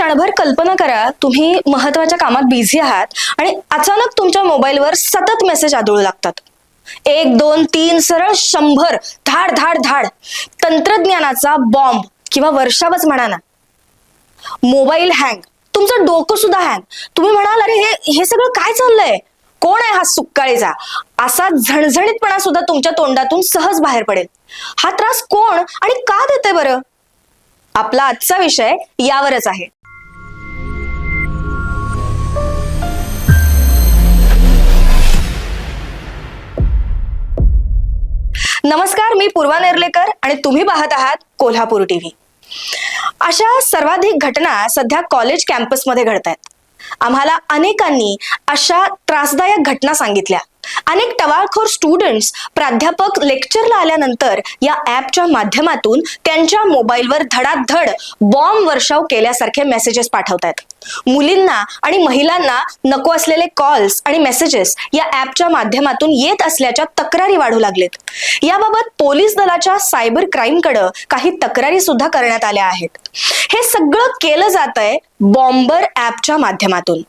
क्षणभर कल्पना करा तुम्ही महत्त्वाच्या कामात बिझी आहात आणि अचानक तुमच्या मोबाईलवर सतत मेसेज आदळू लागतात. एक दोन तीन सरळ शंभर धाड धाड धाड. तंत्रज्ञानाचा बॉम्ब किंवा वर्षावच म्हणा ना. मोबाईल हँग तुमचं डोकं सुद्धा हँग तुम्ही म्हणाल अरे हे हे सगळं काय चाललंय? कोण आहे हा सुक्काळीचा? असा झणझणीतपणा सुद्धा तुमच्या तोंडातून सहज बाहेर पडेल. हा त्रास कोण आणि का देते बरं? आपला आजचा विषय यावरच आहे. नमस्कार मी पूर्वा नेर्लेकर आणि तुम्ही पाहत आहात कोल्हापूर टीव्ही. अशा सर्वाधिक घटना सध्या कॉलेज कॅम्पसमध्ये घडत आहेत आम्हाला अनेकांनी अशा त्रासदायक घटना सांगितल्या. अनेक टवाळखोर स्टुडंट्स प्राध्यापक लेक्चरला आल्यानंतर या ऍपच्या माध्यमातून त्यांच्या मोबाईलवर धडाधड बॉम्ब वर्षाव केल्यासारखे मेसेजेस पाठवतात मुलींना आणि महिलांना नको असलेले कॉल्स आणि मेसेजेस या ऍपच्या माध्यमातून येत असल्याच्या तक्रारी वाढू लागलेत. याबाबत पोलीस दलाच्या सायबर क्राईमकडे काही तक्रारी सुद्धा करण्यात आल्या आहेत. हे सगळं केलं जात आहे बॉम्बर ऍपच्या माध्यमातून.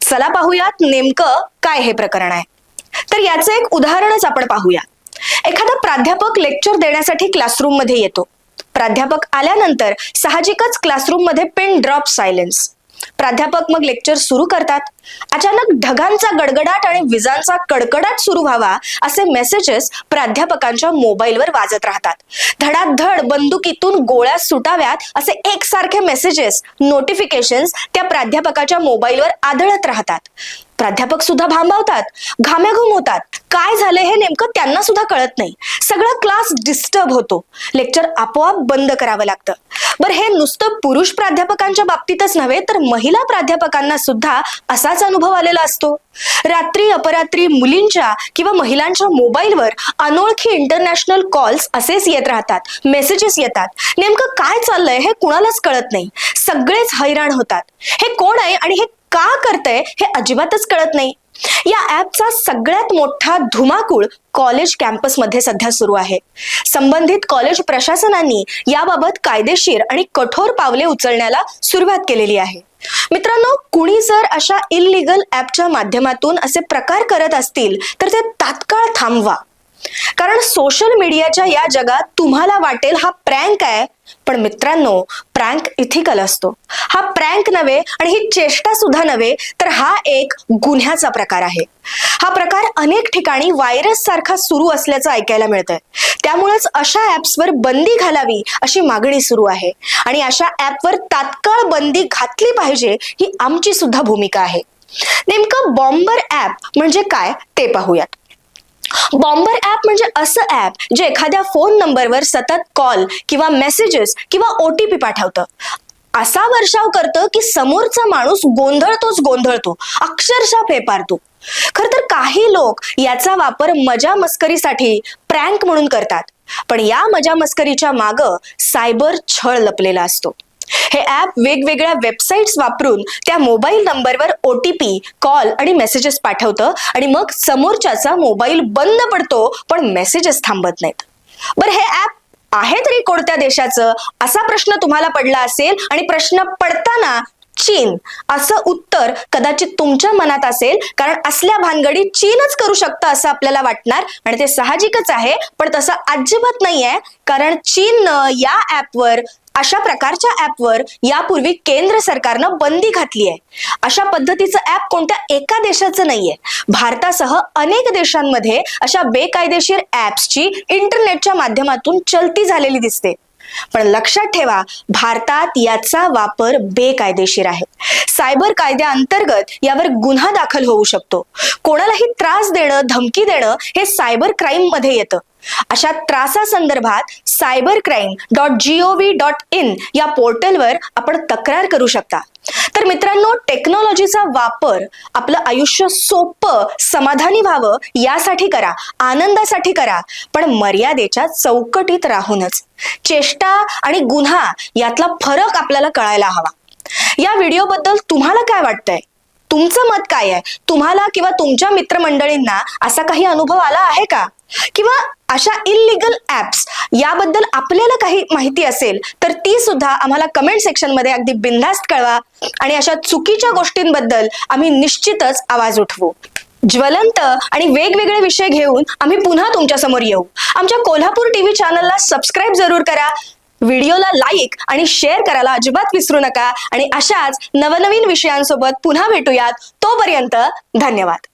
चला पाहूयात नेमकं काय हे प्रकरण आहे. तर याचं एक उदाहरणच आपण पाहूया. एखादा प्राध्यापक लेक्चर देण्यासाठी क्लासरूममध्ये येतो. प्राध्यापक आल्यानंतर साहजिकच क्लासरूममध्ये पिन ड्रॉप सायलेन्स प्राध्यापक मग लेक्चर सुरू करतात. अचानक ढगांचा गडगडाट आणि विजांचा कडकडाट सुरू व्हावा असे मेसेजेस प्राध्यापकांच्या मोबाईलवर वाजत राहतात. धडाधड बंदुकीतून गोळ्या सुटाव्यात असे एकसारखे मेसेजेस नोटिफिकेशन्स त्या प्राध्यापकाच्या मोबाईलवर आदळत राहतात. प्राध्यापक सुद्धा भांबावतात घाम्याघूम होतात. काय झालं हे नेमकं त्यांना सुद्धा कळत नाही. सगळा क्लास डिस्टर्ब होतो. लेक्चर आपोआप बंद करावं लागतं. बरं हे नुसतं पुरुष प्राध्यापकांच्या बाबतीतच नव्हे तर महिला प्राध्यापकांना सुद्धा असाच अनुभव आलेला असतो. रात्री अपरात्री मुलींच्या किंवा महिलांच्या मोबाईलवर अनोळखी इंटरनॅशनल कॉल्स असेच येत राहतात मेसेजेस येतात. नेमकं काय चाललंय हे कुणालाच कळत नाही. सगळेच हैराण होतात. हे कोण आहे आणि हे का करतंय हे अजिबातच कळत नाही. या ऍपचा सगळ्यात मोठा धुमाकूळ कॉलेज कॅम्पसमध्ये सध्या सुरू आहे. संबंधित कॉलेज प्रशासनांनी याबाबत कायदेशीर आणि कठोर पावले उचलण्याला सुरुवात केलेली आहे. मित्रांनो कुणी जर अशा इलिगल ऍपच्या माध्यमातून असे प्रकार करत असतील तर ते तात्काळ थांबवा. कारण सोशल मीडियाच्या या जगात तुम्हाला वाटेल हा प्रँक आहे. पण मित्रांनो प्रँक इथिकल असतो. हा प्रँक नव्हे आणि ही चेष्टा सुद्धा नव्हे तर हा एक गुन्ह्याचा प्रकार आहे. हा प्रकार अनेक ठिकाणी व्हायरस सारखा सुरू असल्याचं ऐकायला मिळतंय. त्यामुळेच अशा ऍप्सवर बंदी घालावी अशी मागणी सुरू आहे. आणि अशा ऍपवर तात्काळ बंदी घातली पाहिजे ही आमची सुद्धा भूमिका आहे. नेमकं बॉम्बर ऍप म्हणजे काय ते पाहूयात. बॉम्बर ऍप म्हणजे असं ऍप जे एखाद्या फोन नंबरवर सतत कॉल किंवा मेसेजेस किंवा ओटीपी पाठवतं. असा वर्षाव करतं की समोरचा माणूस गोंधळतोच गोंधळतो अक्षरशः फेपारतो खर तर काही लोक याचा वापर मजा मस्करीसाठी प्रँक म्हणून करतात. पण या मजा मस्करीच्या माग सायबर छळ लपलेला असतो. हे ऍप वेगवेगळ्या वेबसाईट्स वापरून त्या मोबाईल नंबरवर ओटीपी कॉल आणि मेसेजेस पाठवतं आणि मग समोरच्याचा मोबाईल बंद पडतो पण मेसेजेस थांबत नाहीत. बरं हे ॲप आहे तरी कोणत्या देशाचं? असा प्रश्न तुम्हाला पडला असेल आणि प्रश्न पडताना चीन असं उत्तर कदाचित तुमच्या मनात असेल कारण असल्या भानगडी चीनच करू शकतं असं आपल्याला वाटणार आणि ते साहजिकच आहे पण तसं अजिबात नाहीये कारण चीननं या ऍपवर अशा प्रकारच्या ऍपवर यापूर्वी केंद्र सरकारनं बंदी घातली आहे. अशा पद्धतीचं ऍप कोणत्या एका देशाचं नाहीये. भारतासह अनेक देशांमध्ये अशा बेकायदेशीर ऍप्सची इंटरनेटच्या माध्यमातून चलती झालेली दिसते. पण लक्षात ठेवा भारतात याचा वापर बेकायदेशीर आहे. सायबर कायद्याअंतर्गत यावर गुन्हा दाखल होऊ शकतो. कोणालाही त्रास देणं धमकी देणं हे सायबर क्राईममध्ये येतं. अशा त्रासासंदर्भात cyber crime dot G O V dot in या पोर्टलवर आपण तक्रार करू शकता. तर मित्रांनो टेक्नॉलॉजीचा वापर आपलं आयुष्य सोपं समाधानी व्हावं यासाठी करा आनंदासाठी करा पण मर्यादेच्या चौकटीत राहूनच. चेष्टा आणि गुन्हा यातला फरक आपल्याला कळायला हवा. या व्हिडिओबद्दल तुम्हाला काय वाटतंय? तुमचं मत काय आहे? तुम्हाला किंवा तुमच्या मित्रमंडळींना असा काही अनुभव आला आहे का? किंवा अशा इलिगल ऍप्स याबद्दल आपल्याला काही माहिती असेल तर ती सुद्धा आम्हाला कमेंट सेक्शनमध्ये अगदी बिनधास्त कळवा आणि अशा चुकीच्या गोष्टींबद्दल आम्ही निश्चितच आवाज उठवू. ज्वलंत आणि वेगवेगळे विषय घेऊन आम्ही पुन्हा तुमच्यासमोर येऊ. आमच्या कोल्हापूर टीव्ही चॅनलला सबस्क्राईब जरूर करा व्हिडिओला लाईक आणि शेअर करायला अजिबात विसरू नका आणि अशाच नवनवीन विषयांसोबत पुन्हा भेटूयात. तोपर्यंत धन्यवाद.